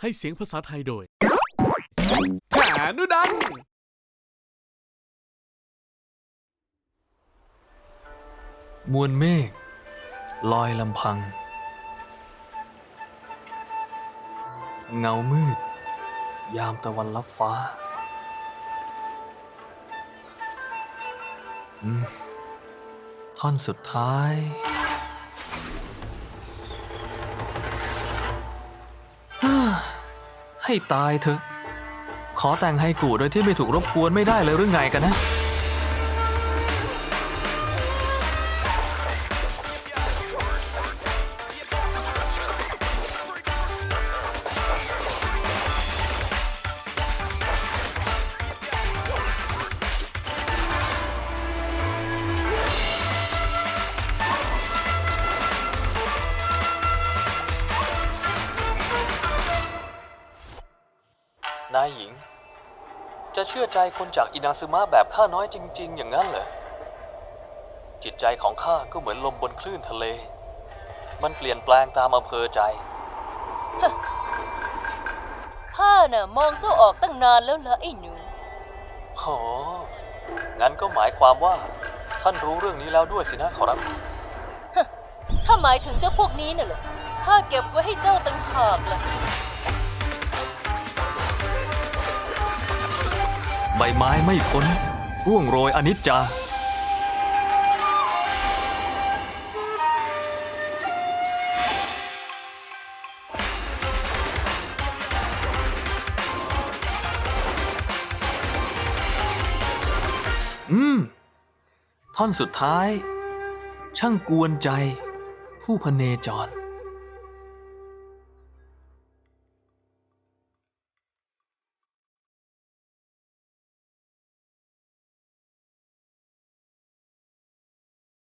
ให้เสียงภาษาไทยโดยแถนุดัน มวลเมฆลอยลำพัง เงามืด ยามตะวันลับฟ้าอืมท่อนสุดท้าย ให้ตายเถอะ ขอแต่งให้กูโดยที่ไม่ถูกรบกวนไม่ได้เลยหรือไงกันนะ นายหญิง จะเชื่อใจคนจากอินาซึมะแบบข้าน้อยจริง ๆ อย่างนั้นเหรอ จิตใจของข้าก็เหมือนลมบนคลื่นทะเล มันเปลี่ยนแปลงตามอำเภอใจข้าน่ะมองเจ้าออกตั้งนานแล้วเหรอไอ้หนูโหงั้นก็หมายความว่า ท่านรู้เรื่องนี้แล้วด้วยสินะขอรับ ถ้าหมายถึงเจ้าพวกนี้น่ะเหรอข้าเก็บไว้ให้เจ้าตั้งหากล่ะ ใบไม้ไม่พ้น ร่วงโรยอนิจจา อืม ท่อนสุดท้าย ช่างกวนใจ ผู้พเนจร